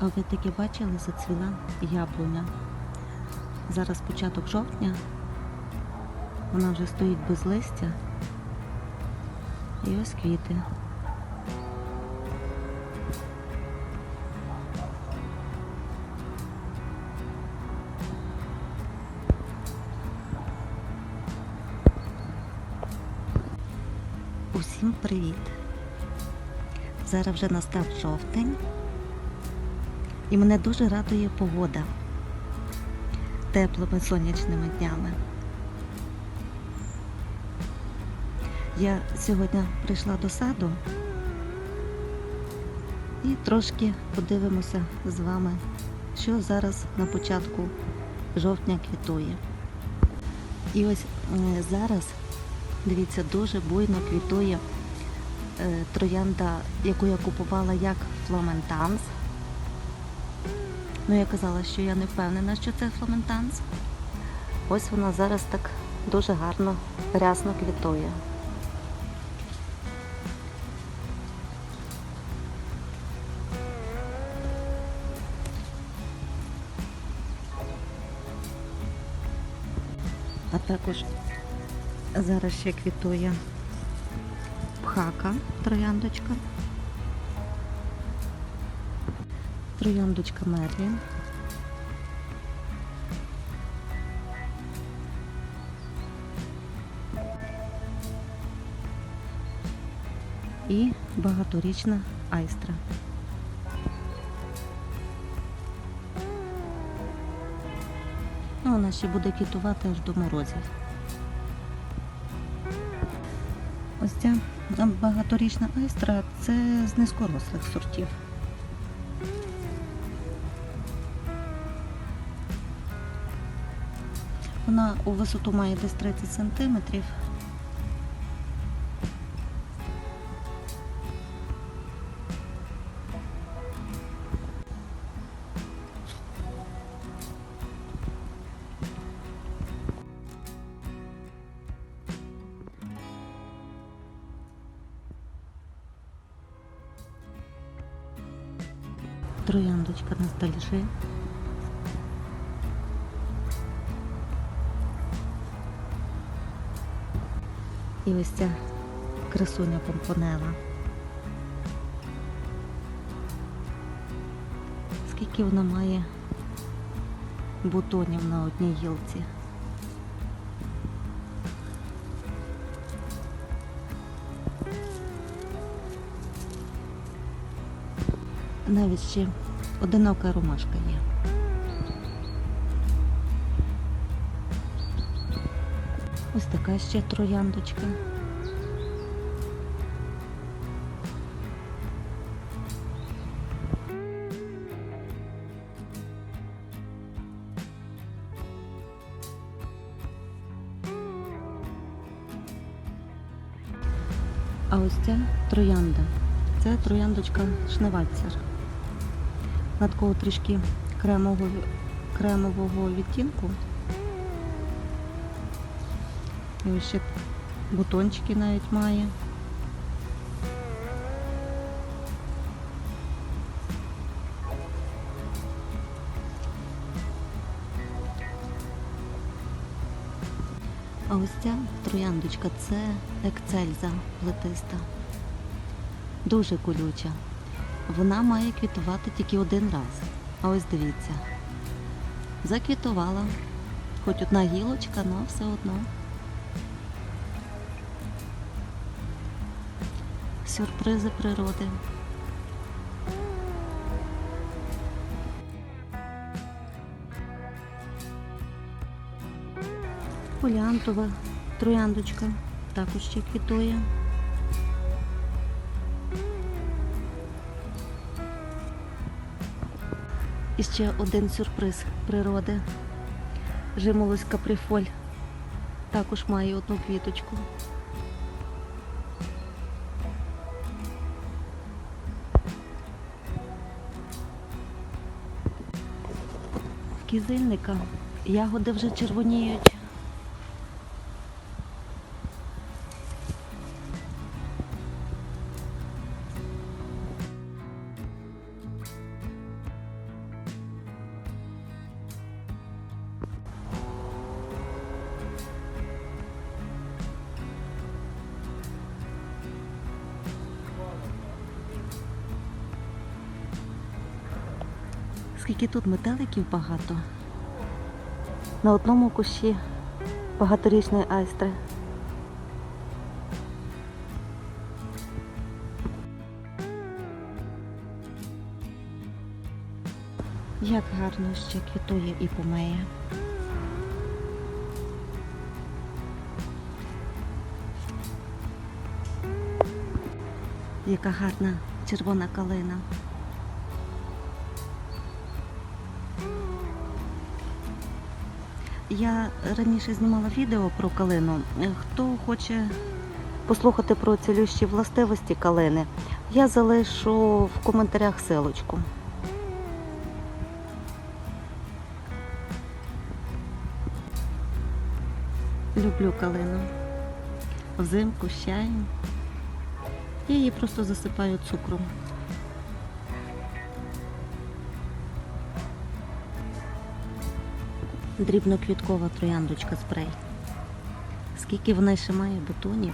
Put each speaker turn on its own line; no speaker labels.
А ви таки бачили, зацвіла яблуня. Зараз початок жовтня. Вона вже стоїть без листя. І ось квіти. Усім привіт! Зараз вже настав жовтень, і мене дуже радує погода теплими сонячними днями. Я сьогодні прийшла до саду і трошки подивимося з вами, що зараз на початку жовтня квітує. І ось е, зараз, дивіться, дуже буйно квітує е, троянда, яку я купувала як фламентанс. Ну, я казала, що я не впевнена, що це фламентанс. Ось вона зараз так дуже гарно, рясно квітує. А також зараз ще квітує пхака, трояндочка. Трояндочка Мерлін. І багаторічна айстра. Ну, вона ще буде квітувати аж до морозів. Ось ця багаторічна айстра це з низькорослих сортів. Вона у висоту має десь 30 сантиметрів. Трояндочка ностальжи. І ось ця красуня помпонела. Скільки вона має бутонів на одній гілці? Навіть ще одинока ромашка є. Ось така ще трояндочка. А ось ця троянда. Це трояндочка Шневальцер. На трішки кремового, кремового відтінку. Ось ще бутончики навіть має. А ось ця трояндочка це екцельза плетиста. Дуже колюча. Вона має квітувати тільки один раз. А ось дивіться. Заквітувала. Хоч одна гілочка, але все одно. Сюрпризи природи. Поліантова трояндочка також ще квітує. І ще один сюрприз природи. Жимолось каприфоль також має одну квіточку. Кізильника ягоди вже червоніють. Скільки тут метеликів багато. На одному кущі багаторічної айстри. Як гарно ще квітує і помеє. Яка гарна червона калина. Я раніше знімала відео про калину. Хто хоче послухати про цілющі властивості калини, я залишу в коментарях силочку. Люблю калину. Взимку з чаєм. Я її просто засипаю цукром. Дрібноквіткова трояндочка спрей. Скільки вона ще має бутонів,